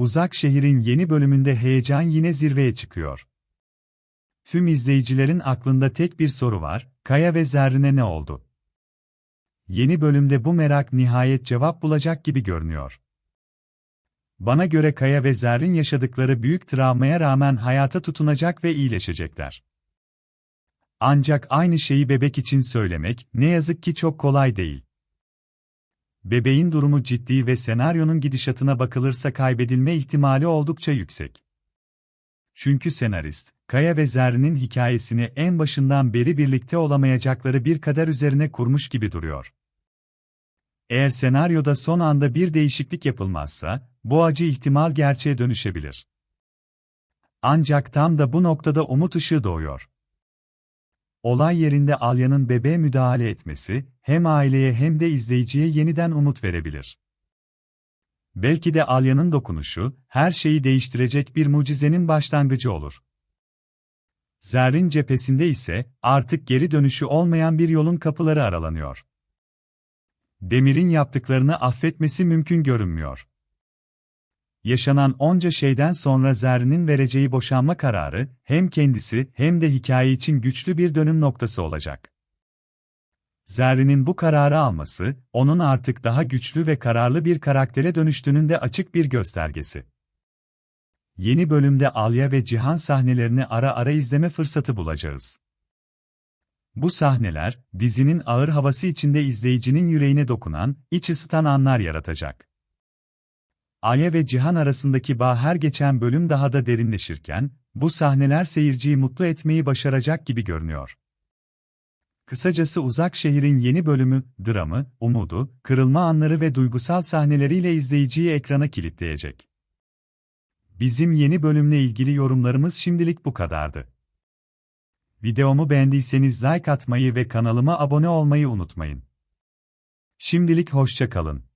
Uzak Şehir'in yeni bölümünde heyecan yine zirveye çıkıyor. Tüm izleyicilerin aklında tek bir soru var, Kaya ve Zerrin'e ne oldu? Yeni bölümde bu merak nihayet cevap bulacak gibi görünüyor. Bana göre Kaya ve Zerrin yaşadıkları büyük travmaya rağmen hayata tutunacak ve iyileşecekler. Ancak aynı şeyi bebek için söylemek ne yazık ki çok kolay değil. Bebeğin durumu ciddi ve senaryonun gidişatına bakılırsa kaybedilme ihtimali oldukça yüksek. Çünkü senarist, Kaya ve Zerrin'in hikayesini en başından beri birlikte olamayacakları bir kader üzerine kurmuş gibi duruyor. Eğer senaryoda son anda bir değişiklik yapılmazsa, bu acı ihtimal gerçeğe dönüşebilir. Ancak tam da bu noktada umut ışığı doğuyor. Olay yerinde Alya'nın bebeğe müdahale etmesi, hem aileye hem de izleyiciye yeniden umut verebilir. Belki de Alya'nın dokunuşu, her şeyi değiştirecek bir mucizenin başlangıcı olur. Zerrin cephesinde ise, artık geri dönüşü olmayan bir yolun kapıları aralanıyor. Demir'in yaptıklarını affetmesi mümkün görünmüyor. Yaşanan onca şeyden sonra Zerrin'in vereceği boşanma kararı, hem kendisi hem de hikaye için güçlü bir dönüm noktası olacak. Zerrin'in bu kararı alması, onun artık daha güçlü ve kararlı bir karaktere dönüştüğünün de açık bir göstergesi. Yeni bölümde Alya ve Cihan sahnelerini ara ara izleme fırsatı bulacağız. Bu sahneler, dizinin ağır havası içinde izleyicinin yüreğine dokunan, iç ısıtan anlar yaratacak. Aya ve Cihan arasındaki bağ her geçen bölüm daha da derinleşirken, bu sahneler seyirciyi mutlu etmeyi başaracak gibi görünüyor. Kısacası Uzak Şehir'in yeni bölümü, dramı, umudu, kırılma anları ve duygusal sahneleriyle izleyiciyi ekrana kilitleyecek. Bizim yeni bölümle ilgili yorumlarımız şimdilik bu kadardı. Videomu beğendiyseniz like atmayı ve kanalıma abone olmayı unutmayın. Şimdilik hoşça kalın.